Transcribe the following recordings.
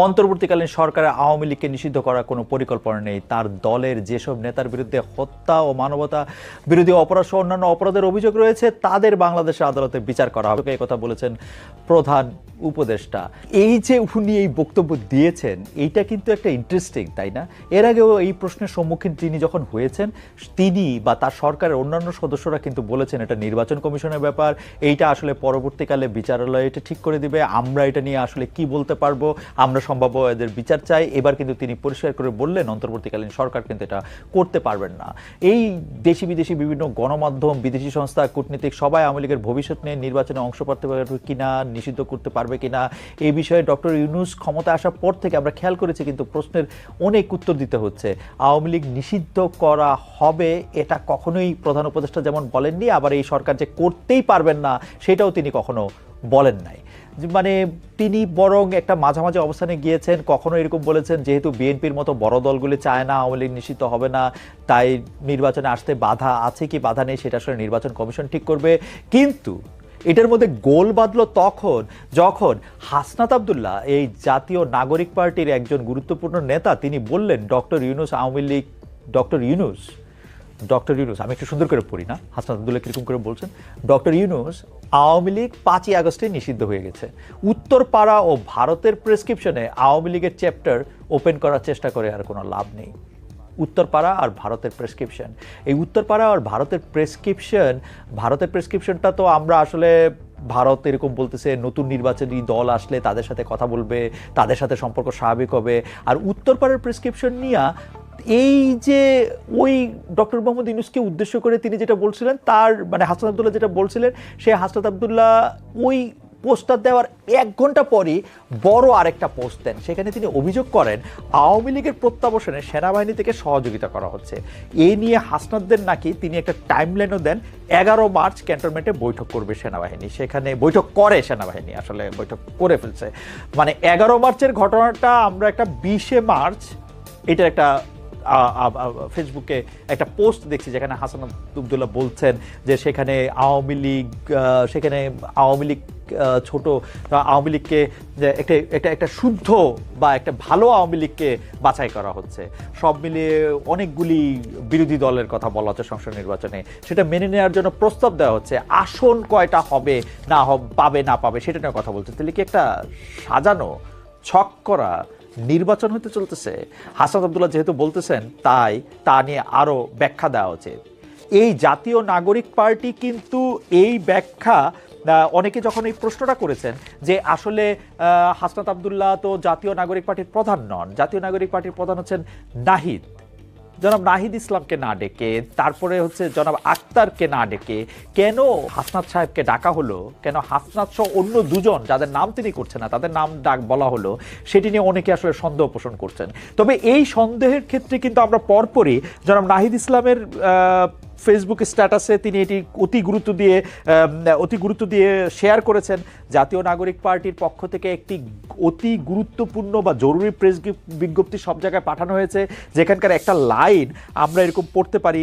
অন্তর্বর্তীকালীন সরকারে আওয়ামী লীগকে নিষিদ্ধ করার কোনো পরিকল্পনা নেই। তার দলের যেসব নেতার বিরুদ্ধে হত্যা ও মানবতা বিরোধী অপরাধ সহ অন্যান্য অপরাধের অভিযোগ রয়েছে, তাদের বাংলাদেশের আদালতে বিচার করা হবে। কথা বলেছেন প্রধান উপদেষ্টা। এই যে উনি এই বক্তব্য দিয়েছেন, এইটা কিন্তু একটা ইন্টারেস্টিং তাই না? এর আগেও এই প্রশ্নের সম্মুখীন তিনি যখন হয়েছেন, তিনি বা তার সরকারের অন্যান্য সদস্যরা কিন্তু বলেছেন, এটা নির্বাচন কমিশনের ব্যাপার, এইটা আসলে পরবর্তীকালে বিচারালয় এটা ঠিক করে দিবে, আমরা এটা নিয়ে আসলে কি বলতে পারব, আমরা সম্ভাব্য এদের বিচার চাই। এবার কিন্তু তিনি পরিষ্কার করে বললেন, অন্তর্বর্তীকালীন সরকার কিন্তু এটা করতে পারবেন না। এই দেশি বিদেশি বিভিন্ন গণমাধ্যম, বিদেশি সংস্থা, কূটনীতিক সবাই আওয়ামী লীগের ভবিষ্যৎ নিয়ে নির্বাচনে অংশ করতে পারবে কিনা, নিষিদ্ধ করতে পারবে কিনা এই বিষয়ে ডক্টর ইউনুস ক্ষমতা আসার পর থেকে আমরা খেয়াল করেছি কিন্তু প্রশ্নের অনেক উত্তর দিতে হচ্ছে। আওয়ামী লীগ নিষিদ্ধ করা হবে এটা কখনোই প্রধান উপদেষ্টা যেমন বলেননি, আবার এই সরকার যে করতেই পারবেন না সেটাও তিনি কখনো বলেন নাই। মানে তিনি বরং একটা মাঝামাঝি অবস্থানে গিয়েছেন, কখনো এরকম বলেছেন যেহেতু বিএনপির মতো বড় দলগুলি চায় না আওয়ামী লীগ নিষিদ্ধ হবে না, তাই নির্বাচনে আসতে বাধা আছে কি বাধা নেই সেটা আসলে নির্বাচন কমিশন ঠিক করবে। কিন্তু এটার মধ্যে গোল বাঁধলো তখন, যখন হাসনাত আবদুল্লাহ, এই জাতীয় নাগরিক পার্টির একজন গুরুত্বপূর্ণ নেতা, তিনি বললেন, doctor Yunus, Awami League, doctor Yunus doctor Yunus, আমি একটু সুন্দর করে পড়ি না, হাসনাত আবদুল্লাহ কীরকম করে বলছেন, ডক্টর ইউনুস আওয়ামী লীগ পাঁচই আগস্টে নিষিদ্ধ হয়ে গেছে। উত্তরপাড়া ও ভারতের প্রেসক্রিপশনে আওয়ামী লীগের চ্যাপ্টার ওপেন করার চেষ্টা করে আর কোনো লাভ নেই। উত্তরপাড়া আর ভারতের প্রেসক্রিপশন এই উত্তরপাড়া আর ভারতের প্রেসক্রিপশন ভারতের প্রেসক্রিপশনটা তো আমরা আসলে ভারত এরকম বলতেছে, নতুন নির্বাচনী দল আসলে তাদের সাথে কথা বলবে, তাদের সাথে সম্পর্ক স্বাভাবিক হবে। আর উত্তরপাড়ার প্রেসক্রিপশন নিয়ে এই যে ওই ডক্টর মোহাম্মদ ইউনুসকে উদ্দেশ্য করে তিনি যেটা বলছিলেন, তার মানে হাসনাত আবদুল্লাহ যেটা বলছিলেন সে হাসনাত আবদুল্লাহ ওই পোস্টার দেওয়ার এক ঘণ্টা পরই বড় আরেকটা পোস্ট দেন। সেখানে তিনি অভিযোগ করেন, আওয়ামী লীগের প্রত্যাবর্তনে সেনাবাহিনী থেকে সহযোগিতা করা হচ্ছে। এ নিয়ে হাসনাতদের নাকি তিনি একটা টাইমলাইনও দেন, এগারো মার্চ ক্যান্টনমেন্টে বৈঠক করবে সেনাবাহিনী। সেখানে বৈঠক করে সেনাবাহিনী, আসলে বৈঠক করে ফেলছে। মানে এগারো মার্চের ঘটনাটা আমরা একটা বিশে মার্চ, এটার একটা ফেসবুকে একটা পোস্ট দেখছি যেখানে হাসান আবদুল্লাহ বলছেন যে সেখানে আওয়ামী লীগ সেখানে আওয়ামী লীগ ছোট আওয়ামী লীগকে একটা একটা একটা শুদ্ধ বা একটা ভালো আওয়ামী লীগকে বাছাই করা হচ্ছে। সব মিলিয়ে অনেকগুলি বিরোধী দলের কথা বলা হচ্ছে সংসদ নির্বাচনে। সেটা মেনে নেওয়ার জন্য প্রস্তাব দেওয়া হচ্ছে, আসন কয়টা হবে, না পাবে না পাবে, সেটা নিয়ে কথা বলছে। তাহলে কি একটা সাজানো, ছক করা নির্বাচন হতে চলতেছে। হাসান আবদুল্লাহ যেহেতু বলতেছেন, তাই তা নিয়ে আরও ব্যাখ্যা দেওয়া উচিত এই জাতীয় নাগরিক পার্টি কিন্তু এই ব্যাখ্যা অনেকে যখন এই প্রশ্নটা করেছেন যে আসলে হাসনাত আবদুল্লাহ তো জাতীয় নাগরিক পার্টির প্রধান নন, জাতীয় নাগরিক পার্টির প্রধান হচ্ছেন নাহিদ। জনাব নাহিদ ইসলামকে না ডেকে, তারপরে হচ্ছে জনাব আক্তারকে না ডেকে, কেন হাসনাত সাহেবকে ডাকা হলো? কেন হাসনাত সহ অন্য দুজন যাদের নাম তিনি করছেন না, তাদের নাম ডাক বলা হলো, সেটি নিয়ে অনেকে আসলে সন্দেহ পোষণ করছেন। তবে এই সন্দেহের ক্ষেত্রে কিন্তু আমরা পরপরই জনাব নাহিদ ইসলামের ফেসবুক স্ট্যাটাসে তিনি এটি অতি গুরুত্ব দিয়ে অতি গুরুত্ব দিয়ে শেয়ার করেছেন। জাতীয় নাগরিক পার্টির পক্ষ থেকে একটি অতি গুরুত্বপূর্ণ বা জরুরি প্রেস বিজ্ঞপ্তি সব জায়গায় পাঠানো হয়েছে, যেখানকার একটা লাইন আমরা এরকম পড়তে পারি।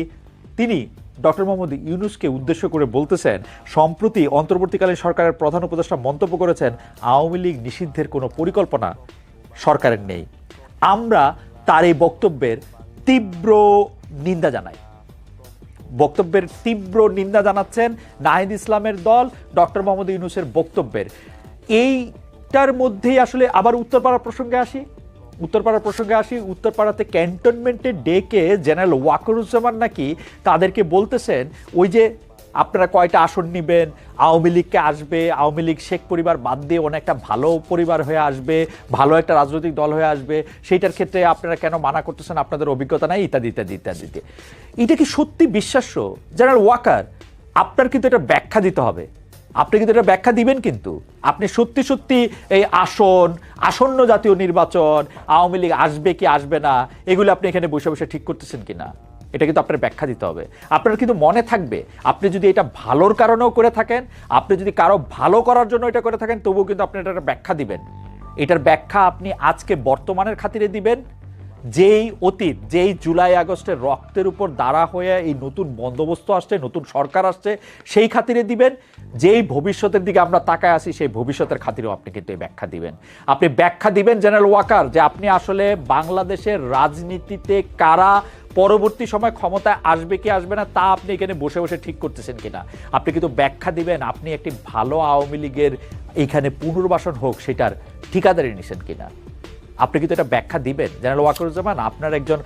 তিনি ডক্টর মোহাম্মদ ইউনুসকে উদ্দেশ্য করে বলতেছেন, সম্প্রতি অন্তর্বর্তীকালীন সরকারের প্রধান উপদেষ্টা মন্তব্য করেছেন, আওয়ামী লীগ নিষিদ্ধের কোনো পরিকল্পনা সরকারের নেই। আমরা তার এই বক্তব্যের তীব্র নিন্দা জানাই। বক্তব্যের তীব্র নিন্দা জানাচ্ছেন নাহিদ ইসলামের দল, ডক্টর মোহাম্মদ ইউনুসের বক্তব্যের। এইটার মধ্যেই আসলে আবার উত্তরপাড়া প্রসঙ্গে আসি। উত্তরপাড়া প্রসঙ্গে আসি, উত্তরপাড়াতে ক্যান্টনমেন্টে ডেকে জেনারেল ওয়াকরুজ্জামান নাকি তাদেরকে বলতেছেন, ওই যে আপনারা কয়টা আসন নেবেন? আওয়ামী লীগকে আসবে, আওয়ামী লীগ শেখ পরিবার বাদ দিয়ে অনেকটা ভালো পরিবার হয়ে আসবে, ভালো একটা রাজনৈতিক দল হয়ে আসবে, সেইটার ক্ষেত্রে আপনারা কেন মানা করতেছেন? আপনাদের অভিজ্ঞতা নাই, ইত্যাদি ইত্যাদি ইত্যাদিতে এটা কি সত্যি বিশ্বাস্য? জেনারেল ওয়াকার, আপনার কিন্তু এটা ব্যাখ্যা দিতে হবে। আপনি কিন্তু এটা ব্যাখ্যা দিবেন কিন্তু। আপনি সত্যি সত্যি এই আসন, আসন্ন জাতীয় নির্বাচন, আওয়ামী লীগ আসবে কি আসবে না, এগুলো আপনি এখানে বসে বসে ঠিক করতেছেন কিনা? এটা কিন্তু আপনার ব্যাখ্যা দিতে হবে। আপনার কিন্তু মনে থাকবে, আপনি যদি এটা ভালোর কারণেও করে থাকেন, আপনি যদি কারও ভালো করার জন্য এটা করে থাকেন, তবুও কিন্তু আপনি এটা ব্যাখ্যা দিবেন। এটার ব্যাখ্যা আপনি আজকে বর্তমানের খাতিরে দিবেন। যেই অতীত, যেই জুলাই আগস্টের রক্তের উপর দাঁড়া হয়ে এই নতুন বন্দোবস্ত আসছে, নতুন সরকার আসছে, সেই খাতিরে দিবেন। যেই ভবিষ্যতের দিকে আমরা তাকায় আসি সেই ভবিষ্যতের খাতিরেও আপনি কিন্তু এই ব্যাখ্যা দিবেন। আপনি ব্যাখ্যা দিবেন, জেনারেল ওয়াকার, যে আপনি আসলে বাংলাদেশের রাজনীতিতে কারা পরবর্তী সময় ক্ষমতায় আসবে কি আসবে না, তা আপনি এখানে বসে বসে ঠিক করতেছেন কিনা? আপনি কিন্তু ব্যাখ্যা দিবেন, আপনি একটি ভালো আওয়ামী লীগের এইখানে পুনর্বাসন হোক, সেটার ঠিকাদারি নিছেন কিনা? আপনি কিন্তু এটা ব্যাখ্যা দিবেন। জেনারেল ওয়াকরুজ্জামান, আপনার একজন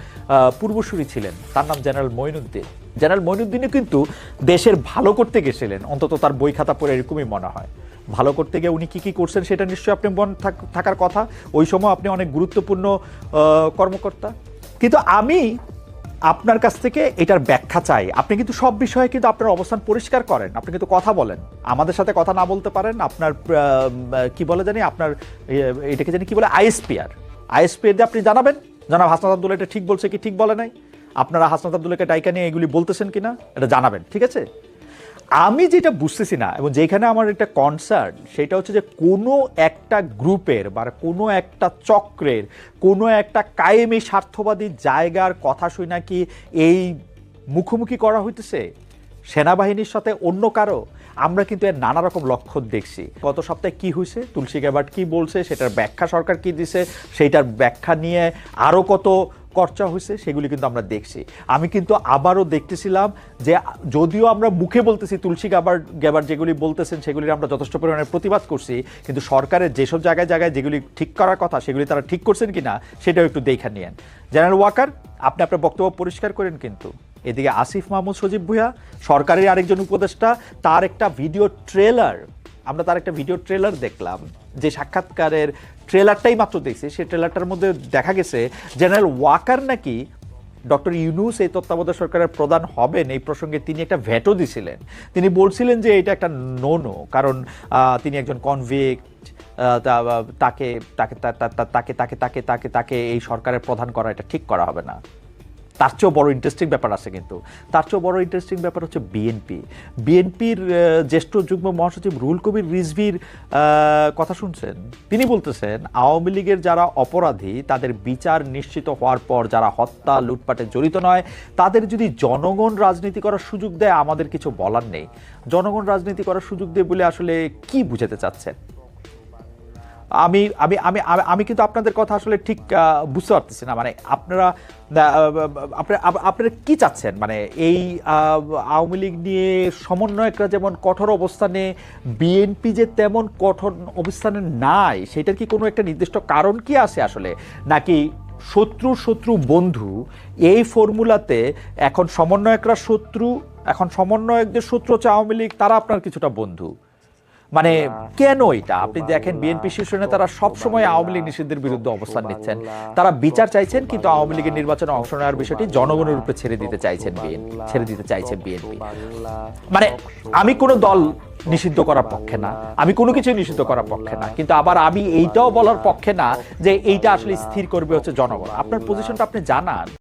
পূর্বসূরি ছিলেন, তার নাম জেনারেল মঈনুদ্দিন জেনারেল মঈনুদ্দিনও কিন্তু দেশের ভালো করতে গেছিলেন, অন্তত তার বই খাতা পড়ে এরকমই মনে হয়। ভালো করতে গিয়ে উনি কী কী করছেন সেটা নিশ্চয়ই আপনি মন থাক- থাকার কথা। ওই সময় আপনি অনেক গুরুত্বপূর্ণ কর্মকর্তা। কিন্তু আমি আপনার কাছ থেকে এটার ব্যাখ্যা চাই। আপনি কিন্তু সব বিষয়ে কিন্তু আপনার অবস্থান পরিষ্কার করেন। আপনি কিন্তু কথা বলেন। আমাদের সাথে কথা না বলতে পারেন। আপনার কি বলে জানি? আপনার এটাকে জানি কি বলে? আইএসপিআর। আইএসপিআর দিয়ে আপনি জানাবেন। জানাব হাসনাত আব্দুল্লা এটা ঠিক বলছে কি ঠিক বলে নাই? আপনারা হাসনাত আব্দুল্লাকে ডাইকা নিয়ে এগুলি বলতেছেন কিনা? এটা জানাবেন। ঠিক আছে? আমি যেটা বুঝতেছি না, এবং যেখানে আমার একটা কনসার্ন সেটা হচ্ছে যে কোনো একটা গ্রুপের বা কোনো একটা চক্রের, কোনো একটা কায়েমি স্বার্থবাদী জায়গার কথা শুই নাকি এই মুখোমুখি করা হইতেছে? সেনাবাহিনীর সাথে অন্য কারও? আমরা কিন্তু এর নানা রকম লক্ষণ দেখছি। গত সপ্তাহে কি হয়েছে তুলসী গ্যাবার্ট কি বলছে? সেটার ব্যাখ্যা সরকার কি দিছে? সেইটার ব্যাখ্যা নিয়ে আরও কত চর্চা হয়েছে, সেগুলি কিন্তু আমরা দেখছি। আমি কিন্তু আবারও দেখতেছিলাম যে যদিও আমরা মুখে বলতেছি, তুলসী গাবার গ্যাবার যেগুলি বলতেছেন, সেগুলির আমরা যথেষ্ট পরিমাণে প্রতিবাদ করছি, কিন্তু সরকারের যেসব জায়গায় জায়গায় যেগুলি ঠিক করার কথা, সেগুলি তারা ঠিক করছেন কিনা, সেটাও একটু দেখা নিয়েন। জেনারেল ওয়াকার আপনি আপনার বক্তব্য পরিষ্কার করেন কিন্তু। এদিকে আসিফ মাহমুদ সজীব ভুয়া সরকারের আরেকজন উপদেষ্টা, তার একটা ভিডিও ট্রেলার আমরা তার একটা ভিডিও ট্রেলার দেখলাম, যে সাক্ষাৎকারের ট্রেলারটাই মাত্র দেখছি। সেই ট্রেলারটার মধ্যে দেখা গেছে জেনারেল ওয়াকার নাকি ডক্টর ইউনুস এই তত্ত্বাবধায়ক সরকারের প্রধান হবেন, এই প্রসঙ্গে তিনি একটা ভেটো দিছিলেন। তিনি বলছিলেন যে এটা একটা নোনো কারণ তিনি একজন কনভিক্ট তাকে তাকে তাকে তাকে তাকে তাকে তাকে এই সরকারের প্রধান করা, এটা ঠিক করা হবে না। তার চেয়েও বড় ইন্টারেস্টিং ব্যাপার আছে কিন্তু। তার চেয়েও বড় ইন্টারেস্টিং ব্যাপার হচ্ছে বিএনপি বিএনপির জ্যেষ্ঠ যুগ্ম মহাসচিব রুহুল কবির রিজভির কথা শুনছেন? তিনি বলতেছেন, আওয়ামী লীগের যারা অপরাধী, তাদের বিচার নিশ্চিত হওয়ার পর যারা হত্যা, লুটপাটে জড়িত নয়, তাদের যদি জনগণ রাজনীতি করার সুযোগ দেয়, আমাদের কিছু বলার নেই। জনগণ রাজনীতি করার সুযোগ দেয় বলে আসলে কি বুঝাতে চাচ্ছেন? আমি আমি আমি, আমি- কিন্তু আপনাদের কথা আসলে ঠিক বুঝতে পারতেছি না। মানে আপনারা আপনারা আপনারা কি চাচ্ছেন? মানে এই আওয়ামী লীগ নিয়ে সমন্বয়করা যেমন কঠোর অবস্থানে, বিএনপি যে তেমন কঠোর অবস্থানে নাই, সেটার কি কোনো একটা নির্দিষ্ট কারণ কি আছে আসলে? নাকি শত্রু শত্রু বন্ধু, এই ফর্মুলাতে এখন সমন্বয়করা শত্রু, এখন সমন্বয়কদের শত্রু হচ্ছে আওয়ামী লীগ, তারা আপনার কিছুটা বন্ধু? মানে কেন এটা? আপনি দেখেন বিএনপি শীর্ষ নেতারা সবসময় আওয়ামী লীগ নিষিদ্ধের বিরুদ্ধে অবস্থান নিচ্ছেন। তারা বিচার চাইছেন কিন্তু আওয়ামী লীগের নির্বাচনে অংশ নেওয়ার বিষয়টি জনগণের উপরে ছেড়ে দিতে চাইছেন বিএনপি ছেড়ে দিতে চাইছে বিএনপি। মানে আমি কোনো দল নিষিদ্ধ করার পক্ষে না। আমি কোনো কিছু নিষিদ্ধ করার পক্ষে না। কিন্তু আবার আমি এইটাও বলার পক্ষে না যে এইটা আসলে স্থির করবে হচ্ছে জনগণ। আপনার পজিশনটা আপনি জানান।